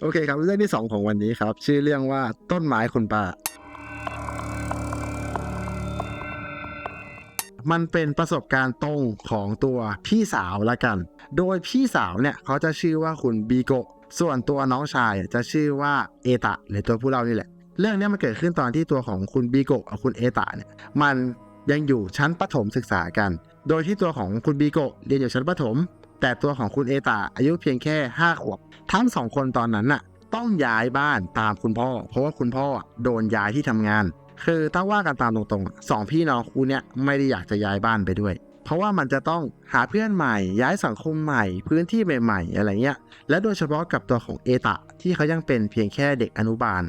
โอเคครับ เรื่องที่สองของวันนี้ครับ ชื่อเรื่องว่าต้นไม้คุณป้า มันเป็นประสบการณ์ตรงของตัวพี่สาวละกัน โดยพี่สาวเนี่ยเขาจะชื่อว่าคุณบีโกส่วนตัวน้องชายจะชื่อว่าเอตะหรือตัวผู้เล่านี่แหละ เรื่องนี้มันเกิดขึ้นตอนที่ตัวของคุณบีโกกับคุณเอตะเนี่ยมันยังอยู่ชั้นประถมศึกษากัน โดยที่ตัวของคุณบีโกเรียนอยู่ชั้นประถม แต่ตัวของคุณเอตะอายุเพียงแค่ 5 ขวบ ทั้งสองคนตอนนั้นน่ะ ต้องย้ายบ้านตามคุณพ่อ เพราะว่าคุณพ่อโดนย้ายที่ทำงาน คือถ้าว่ากันตามตรงๆสองพี่น้องคู่เนี้ยไม่ได้อยากจะย้ายบ้านไปด้วย เพราะว่ามันจะต้องหาเพื่อนใหม่ ย้ายสังคมใหม่ พื้นที่ใหม่ๆ อะไรเงี้ย และโดยเฉพาะกับตัวของเอตะที่เขายังเป็นเพียงแค่เด็กอนุบาล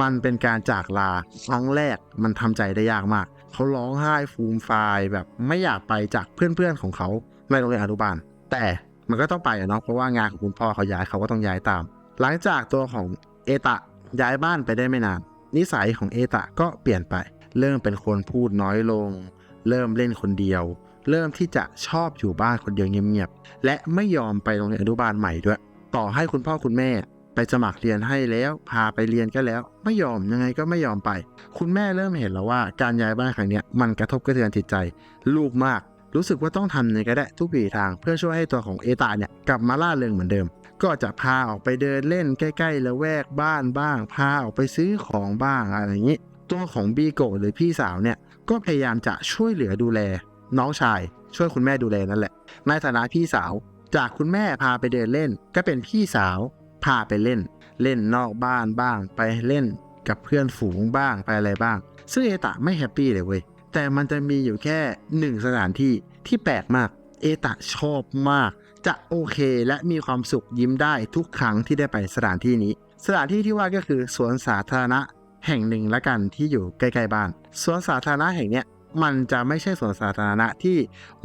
มันเป็นการจากลาครั้งแรกมันทำใจได้ยากมากเขาร้องไห้ฟูมฟายแบบไม่อยากไปจากเพื่อนๆของเขาในโรงเรียนอนุบาล แต่ มันก็ต้องไปอะเนาะเพราะว่างานของคุณพ่อเขาย้ายเขาก็ต้องย้ายตาม หลังจากตัวของเอตะย้ายบ้านไปได้ไม่นาน นิสัยของเอตะก็เปลี่ยนไป เริ่มเป็นคนพูดน้อยลง เริ่มเล่นคนเดียว เริ่มที่จะชอบอยู่บ้านคนเดียวเงียบๆและไม่ยอมไปโรงเรียนอนุบาลใหม่ด้วย ต่อให้คุณพ่อคุณแม่ไปสมัครเรียนให้แล้วพาไปเรียนก็แล้ว ไม่ยอมยังไงก็ไม่ยอมไป คุณแม่เริ่มเห็นแล้วว่า การย้ายบ้านครั้งนี้มันกระทบกระเทือนจิตใจ ลูกมาก รู้สึกว่าต้องทำยังไงก็ได้ทุกวิถีทางเพื่อช่วยให้ตัวของเอตาเนี่ยกลับมาล่าเริงเหมือนเดิม ก็จะพาออกไปเดินเล่นใกล้ๆละแวกบ้านบ้าง พาออกไปซื้อของบ้างอะไรอย่างนี้ ตัวของบีโกหรือพี่สาวเนี่ยก็พยายามจะช่วยเหลือดูแล น้องชาย ช่วยคุณแม่ดูแลนั่นแหละ ในฐานะพี่สาว จากคุณแม่พาไปเดินเล่น ก็เป็นพี่สาวพาไปเล่น เล่นนอกบ้านบ้าง ไปเล่นกับเพื่อนฝูงบ้างไปอะไรบ้าง ซึ่งเอตะไม่แฮปปี้เลยเว้ย แต่มันจะมีอยู่แค่หนึ่งสถานที่ที่แปลกมาก เอตะชอบมาก จะโอเคและมีความสุขยิ้มได้ทุกครั้งที่ได้ไปสถานที่นี้ สถานที่ที่ว่าก็คือสวนสาธารณะแห่งหนึ่งละกันที่อยู่ใกล้ๆบ้าน สวนสาธารณะแห่งเนี้ยมันจะไม่ใช่สวนสาธารณะที่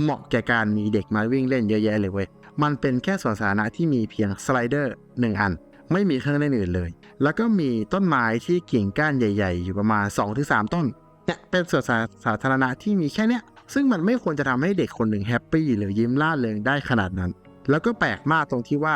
เหมาะแก่การมีเด็กมาวิ่งเล่นเยอะแยะเลยเว้ย มันเป็นแค่สวนสาธารณะที่มีเพียงสไลเดอร์หนึ่งอัน ไม่มีเครื่องเล่นอื่นเลย แล้วก็มีต้นไม้ที่กิ่งก้านใหญ่ ๆ อยู่ประมาณ 2-3 ต้น เนี่ยเป็นส่วนสาสาธารณะที่มีแค่เนี้ยซึ่งมันไม่ควรจะทำให้เด็กคนหนึ่งแฮปปี้หรือยิ้มร่าเริงได้ขนาดนั้น แล้วก็แปลกมากตรงที่ว่า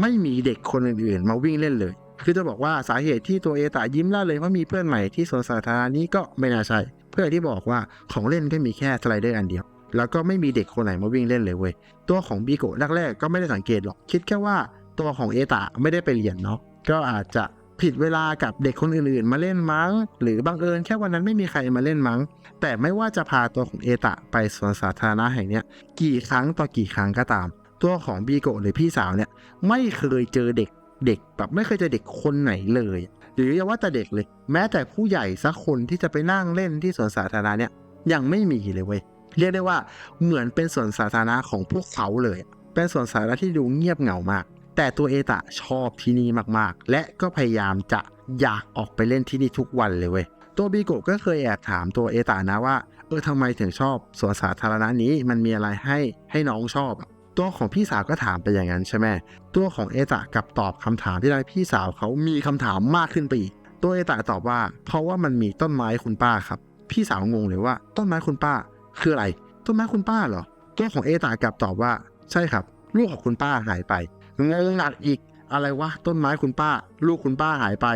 ไม่มีเด็กคนอื่นๆ มาวิ่งเล่นเลย คือจะบอกว่าสาเหตุที่ตัวเอตายิ้มร่าเริงเพราะมีเพื่อนใหม่ที่สวนสาธารณะนี้ก็ไม่น่าใช่เพื่อนที่บอกว่าของเล่นก็มีแค่สไลเดอร์อันเดียว แล้วก็ไม่มีเด็กคนไหนมาวิ่งเล่นเลยเว้ยตัวของบีโกะแรกๆก็ไม่ได้สังเกตหรอกคิดแค่ว่าตัวของเอตาไม่ได้ไปเรียนเนาะก็อาจจะ ผิดเวลากับเด็กคนอื่นๆ มาเล่นมั้ง หรือบังเอิญแค่วันนั้นไม่มีใครมาเล่นมั้ง แต่ไม่ว่าจะพาตัวของเอตะไปสวนสาธารณะแห่งนี้กี่ครั้งต่อกี่ครั้งก็ตาม ตัวของบีโกะหรือพี่สาวเนี่ยไม่เคยเจอเด็กเด็กแบบไม่เคยเจอเด็กคนไหนเลย หรืออย่าว่าแต่เด็กเลย แม้แต่ผู้ใหญ่สักคนที่จะไปนั่งเล่นที่สวนสาธารณะเนี่ยยังไม่มีเลยเว้ยเรียกได้ว่าเหมือนเป็นสวนสาธารณะของพวกเขาเลย เป็นสวนสาธารณะที่ดูเงียบเหงามาก แต่ตัวเอตะชอบที่นี่มากๆ และก็พยายามจะอยากออกไปเล่นที่นี่ทุกวันเลยเว้ยตัวบีโกะก็เคยแอบถามตัวเอตะนะว่าเออทำไมถึงชอบสวนสาธารณะนี้มันมีอะไรให้ให้น้องชอบ ตัวของพี่สาวก็ถามไปอย่างนั้นใช่ไหมตัวของเอตะกลับตอบคำถามที่ทำให้พี่สาวเขามีคำถามมากขึ้นไปอีกตัวเอตะตอบว่า เพราะว่ามันมีต้นไม้คุณป้าครับ พี่สาวงงเลยว่าต้นไม้คุณป้า คืออะไร ต้นไม้คุณป้าเหรอตัวของเอตากลับตอบว่า ใช่ครับลูกของคุณป้าหายไป งงหนักอีก อะไรวะ ต้นไม้คุณป้า ลูกคุณป้าหายไป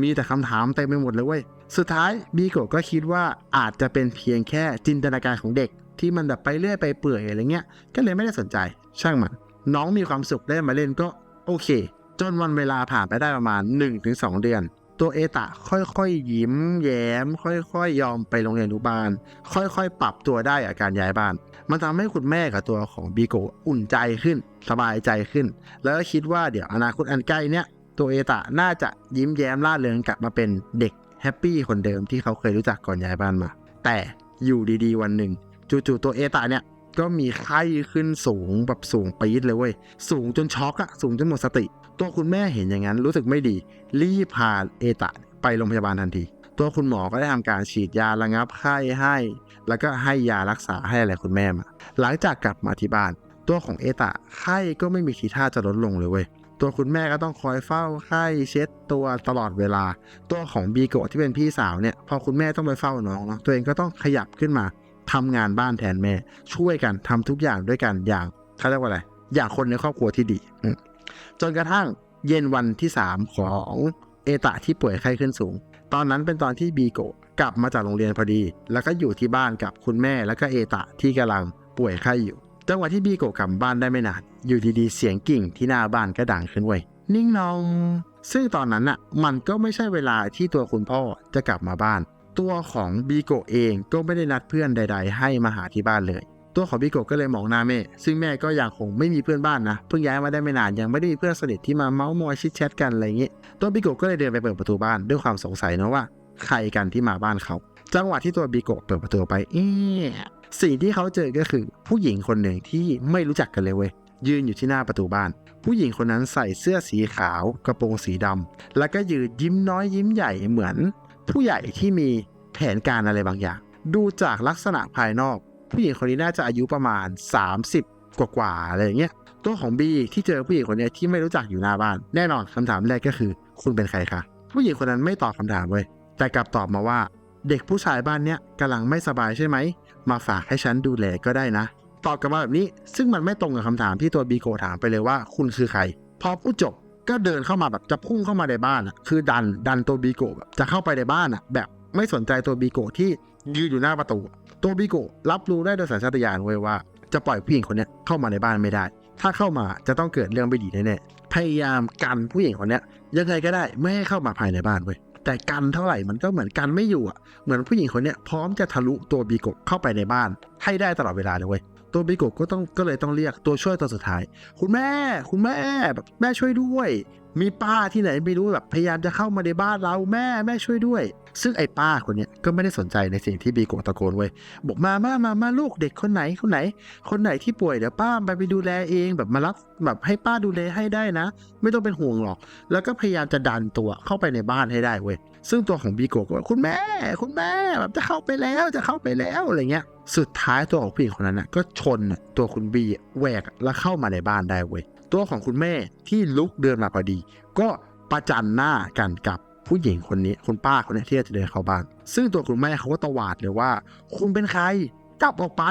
มีแต่คำถามเต็มไปหมดเลยเว้ย สุดท้ายบีโกก็คิดว่าอาจจะเป็นเพียงแค่จินตนาการของเด็ก ที่มันแบบไปเรื่อยไปเปื่อยอะไรเงี้ย ก็เลยไม่ได้สนใจ ช่างมัน น้องมีความสุขได้มาเล่นก็โอเค จนวันเวลาผ่านไปได้ประมาณ 1-2 เดือน ตัวเอตะค่อยๆยิ้มแย้ม ค่อยๆยอมไปโรงเรียนอนุบาล ค่อยๆ ปรับตัวได้กับการย้ายบ้าน มันทำให้คุณแม่กับตัวของบีโกอุ่นใจขึ้น สบายใจขึ้น แล้วก็คิดว่าเดี๋ยวอนาคตอันใกล้เนี้ยตัวเอตะน่าจะยิ้มแย้มร่าเริงกลับมาเป็นเด็กแฮปปี้คนเดิมที่เขาเคยรู้จักก่อนย้ายบ้านมา แต่อยู่ดีๆ วันหนึ่งจู่ๆตัวเอตะเนี่ยก็มีไข้ขึ้นสูงแบบสูงปี๊ดเลยเว้ยสูงจนช็อกอะสูงจนหมดสติ ตัวคุณแม่เห็นอย่างนั้นรู้สึกไม่ดี รีบพาเอตะไปโรงพยาบาลทันที ตัวคุณหมอก็ได้ทำการฉีดยาระงับไข้ให้ แล้วก็ให้ยารักษาให้อะไรคุณแม่มา หลังจากกลับมาที่บ้าน ตัวของเอตะไข้ก็ไม่มีทีท่าจะลดลงเลยเว้ยตัวคุณแม่ก็ต้องคอยเฝ้าไข้เช็ดตัวตลอดเวลา ตัวของบีโกะที่เป็นพี่สาวเนี่ยพอคุณแม่ต้องไปเฝ้าน้องเนาะตัวเองก็ต้องขยับขึ้นมาทำงานบ้านแทนแม่ ช่วยกันทำทุกอย่างด้วยกันอย่างเขาเรียกว่าอะไร อย่างคนในครอบครัวที่ดีอื จนกระทั่งเย็นวันที่ 3 ของเอตะที่ป่วยไข้ขึ้นสูง ตอนนั้นเป็นตอนที่บีโกกลับมาจากโรงเรียนพอดี แล้วก็อยู่ที่บ้านกับคุณแม่แล้วก็เอตะที่กำลังป่วยไข้อยู่จังหวะที่บีโกกลับบ้านได้ไม่นานอยู่ดีๆเสียงกิ่งที่หน้าบ้านก็ดังขึ้นเว้ยนิ่งนอง ซึ่งตอนนั้นน่ะมันก็ไม่ใช่เวลาที่ตัวคุณพ่อจะกลับมาบ้าน ตัวของบีโกเองก็ไม่ได้นัดเพื่อนใด ๆ ให้มาหาที่บ้านเลย ตัวของบีโกะก็เลยมองหน้าแม่ ซึ่งแม่ก็ยังคงไม่มีเพื่อนบ้านนะ เพิ่งย้ายมาได้ไม่นานยังไม่ได้มีเพื่อนสนิทที่มาเมาส์มอยชิดแชทกันอะไรอย่างงี้ ตัวบีโกะก็เลยเดินไปเปิดประตูบ้านด้วยความสงสัยนะว่า ใครกันที่มาบ้านเขา จังหวะที่ตัวบีโกะเปิดประตูไป เอ๊สิ่งที่เขาเจอก็คือผู้หญิงคนหนึ่งที่ไม่รู้จักกันเลยเว้ยยืนอยู่ที่หน้าประตูบ้าน ผู้หญิงคนนั้นใส่เสื้อสีขาวกระโปรงสีดำแล้วก็ยืนยิ้มน้อยยิ้มใหญ่เหมือน ผู้ใหญ่ที่มีแผนการอะไรบางอย่าง ดูจากลักษณะภายนอก ผู้หญิงคนนี้น่าจะอายุประมาณ 30 กว่าๆอะไรอย่างเงี้ยตัวของบีที่เจอผู้หญิงคนนี้ที่ไม่รู้จักอยู่หน้าบ้าน แน่นอนคำถามแรกก็คือ คุณเป็นใครคะผู้หญิงคนนั้นไม่ตอบคำถามเว้ยแต่กลับตอบมาว่า เด็กผู้ชายบ้านเนี้ยกำลังไม่สบายใช่ไหมมาฝากให้ฉันดูแลก็ได้นะ ตอบกลับมาแบบนี้ ซึ่งมันไม่ตรงกับคำถามที่ตัวบีโกถามไปเลยว่า คุณคือใคร พอพูดจบก็เดินเข้ามาแบบจะพุ่งเข้ามาในบ้านอะคือดันดันตัวบีโกแบบจะเข้าไปในบ้านอะ แบบไม่สนใจตัวบีโกที่ยืนอยู่หน้าประตู ตัวบีโกรับรู้ได้โดยสัญชาตญาณเว้ยว่า จะปล่อยผู้หญิงคนนี้เข้ามาในบ้านไม่ได้ ถ้าเข้ามาจะต้องเกิดเรื่องไม่ดีแน่ๆพยายามกันผู้หญิงคนนี้ยังไงก็ได้ไม่ให้เข้ามาภายในบ้านเว้ยแต่กันเท่าไหร่มันก็เหมือนกันไม่อยู่อะเหมือนผู้หญิงคนนี้พร้อมจะทะลุตัวบีโกเข้าไปในบ้าน ให้ได้ตลอดเวลาเลยเว้ยตัวบีโกก็ต้องก็เลยต้องเรียกตัวช่วยตัวสุดท้าย คุณแม่ คุณแม่แบบแม่ช่วยด้วย มีป้าที่ไหนไม่รู้แบบพยายามจะเข้ามาในบ้านเราแม่แม่ช่วยด้วย ซึ่งไอ้ป้าคนนี้ก็ไม่ได้สนใจในสิ่งที่บีโกตะโกนเว้ยบอกมามามามาลูกเด็กคนไหนคนไหน คนไหนที่ป่วยเดี๋ยวป้าไปไปดูแลเองแบบมารับแบบให้ป้าดูแลให้ได้นะ ไม่ต้องเป็นห่วงหรอก แล้วก็พยายามจะดันตัวเข้าไปในบ้านให้ได้เว้ยซึ่งตัวของบีโกก็คุณแม่ คุณแม่แบบจะเข้าไปแล้วจะเข้าไปแล้วอะไรเงี้ย สุดท้ายตัวของผู้หญิงคนนั้นนะก็ชนตัวคุณบีแหวกแล้วเข้ามาในบ้านได้เว้ย ตัวของคุณแม่ที่ลุกเดินมาพอดี ก็ประจันหน้ากันกับผู้หญิงคนนี้คุณป้าคนนี้ที่จะเดินเข้าบ้าน ซึ่งตัวคุณแม่เขาก็ตวาดเลยว่า คุณเป็นใครจับออกไป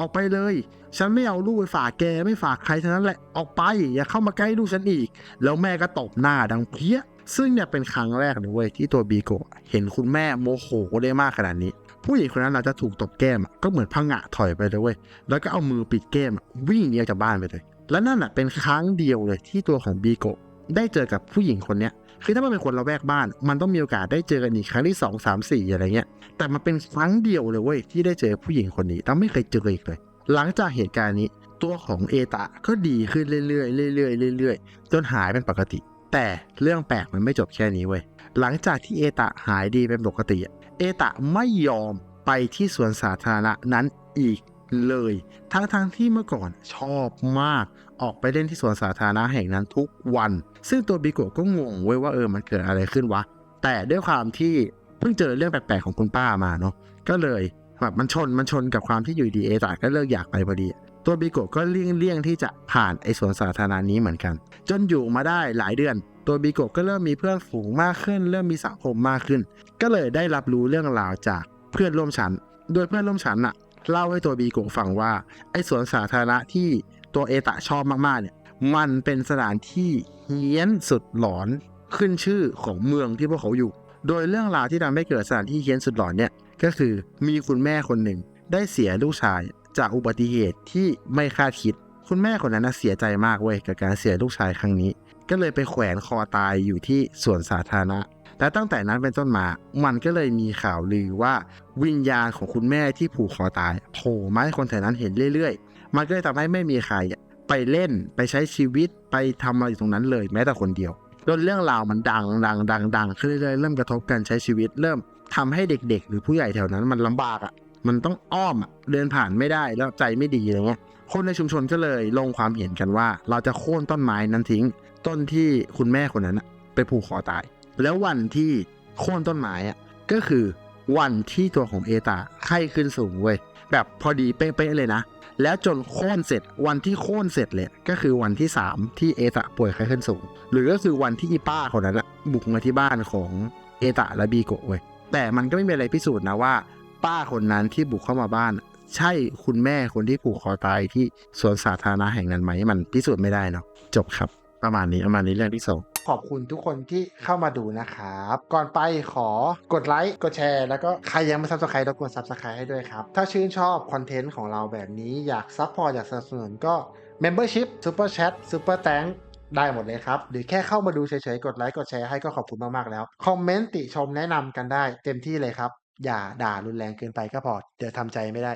ออกไปเลย ฉันไม่เอาลูกไปฝากแกไม่ฝากใครทั้งนั้นแหละออกไป อย่าเข้ามาใกล้ลูกฉันอีก แล้วแม่ก็ตบหน้าดังเพี้ยซึ่งเนี่ยเป็นครั้งแรกเลยเว้ยที่ตัวบีโกะเห็นคุณแม่โมโหได้มากขนาดนี้ ผู้หญิงคนนั้นหลังจากถูกตบแก้มก็เหมือนพังงะถอยไปเลยเว้ยแล้วก็เอามือปิดแก้มวิ่งหนีออกจากบ้านไปเลย และนั่นอะเป็นครั้งเดียวเลยที่ตัวของบีโกะได้เจอกับผู้หญิงคนเนี้ยคือถ้ามันเป็นคนละแวกบ้าน มันต้องมีโอกาสได้เจอกันอีกครั้งที่สองสามสี่อะไรเงี้ย แต่มันเป็นครั้งเดียวเลยเว้ยที่ได้เจอผู้หญิงคนนี้แล้วไม่เคยเจออีกเลย หลังจากเหตุการณ์นี้ตัวของเอตะก็ดีขึ้นเรื่อยๆเรื่อยๆเรื่อยๆจนหายเป็นปกติ แต่เรื่องแปลกมันไม่จบแค่นี้เว้ยหลังจากที่เอตะหายดีเป็นปกติ เอตะไม่ยอมไปที่สวนสาธารณะนั้นอีก เลย ทั้งๆทที่เมื่อก่อนชอบมาก ออกไปเล่นที่สวนสาธารณะแห่งนั้นทุกวัน ซึ่งตัวบิโกะก็งงเว้ยว่าเออมันเกิดอะไรขึ้นวะ แต่ด้วยความที่เพิ่งเจอเรื่องแปลกๆของคุณป้ามาเนาะ ก็เลยแบบมันชนมันชนกับความที่อยู่ดีเอตาก็เลิกอยากไปพอดี ตัวบิโกะก็เลี่ยงเลี่ยงที่จะผ่านไอสวนสาธารณะนี้เหมือนกัน จนอยู่มาได้หลายเดือน ตัวบิโกะก็เริ่มมีเพื่อนฝูงมากขึ้น เริ่มมีสังคมมากขึ้น ก็เลยได้รับรู้เรื่องราวจากเพื่อนร่วมชั้น โดยเพื่อนร่วมชั้นน่ะ เล่าให้ตัวบีโกะฟังว่า ไอสวนสาธารณะที่ตัวเอตะชอบมากๆเนี่ย มันเป็นสถานที่เฮี้ยนสุดหลอนขึ้นชื่อของเมืองที่พวกเขาอยู่ โดยเรื่องราวที่ทำให้เกิดสถานที่เฮี้ยนสุดหลอนเนี่ย ก็คือมีคุณแม่คนหนึ่งได้เสียลูกชายจากอุบัติเหตุที่ไม่คาดคิด คุณแม่คนนั้นเสียใจมากเว้ยกับการเสียลูกชายครั้งนี้ ก็เลยไปแขวนคอตายอยู่ที่สวนสาธารณะ และตั้งแต่นั้นเป็นต้นมา มันก็เลยมีข่าวลือว่าวิญญาณของคุณแม่ที่ผูกคอตายโผล่มาให้คนแถวนั้นเห็นเรื่อยๆ มันก็เลยทำให้ไม่มีใครไปเล่นไปใช้ชีวิตไปทำอะไรอยู่ตรงนั้นเลยแม้แต่คนเดียวจนเรื่องราวมันดังดังดังดังขึ้นเรื่อยๆเริ่มกระทบการใช้ชีวิต เริ่มทำให้เด็กๆ หรือผู้ใหญ่แถวนั้นมันลำบากอะ มันต้องอ้อมอะเดินผ่านไม่ได้แล้วใจไม่ดีอะไรเงี้ยคนในชุมชนก็เลยลงความเห็นกันว่า เราจะโค่นต้นไม้นั้นทิ้ง ต้นที่คุณแม่คนนั้นไปผูกคอตาย แล้ววันที่โค่นต้นไม้อะก็คือวันที่ตัวของเอตาไข้ขึ้นสูงเว้ยแบบพอดีเป๊ะๆเลยนะ แล้วจนโค่นเสร็จวันที่โค่นเสร็จเลยก็คือวันที่ 3 ที่เอตะป่วยไข้ขึ้นสูง หรือก็คือวันที่อีป้าคนนั้นอะบุกมาที่บ้านของเอตะและบีโกะเว้ยแต่มันก็ไม่มีอะไรพิสูจน์นะว่า ป้าคนนั้นที่บุกเข้ามาบ้าน ใช่คุณแม่คนที่ผูกคอตายที่สวนสาธารณะแห่งนั้นไหมมันพิสูจน์ไม่ได้เนาะจบครับ ประมาณนี้ประมาณนี้เรื่องที่สอง ขอบคุณทุกคนที่เข้ามาดูนะครับ ก่อนไปขอกดไลค์กดแชร์แล้วก็ใครยังไม่ซับสไครต์รบกวนซับสไครต์ให้ด้วยครับ ถ้าชื่นชอบคอนเทนต์ของเราแบบนี้อยากซัพพอร์ตอยากสนับสนุนก็ Membership Super Chat Super Thank ได้หมดเลยครับ หรือแค่เข้ามาดูเฉยๆ กดไลค์ กดแชร์ให้ก็ขอบคุณมากๆแล้ว คอมเมนต์ติชมแนะนำกันได้ เต็มที่เลยครับ อย่าด่ารุนแรงเกินไปก็พอ เดี๋ยวทำใจไม่ได้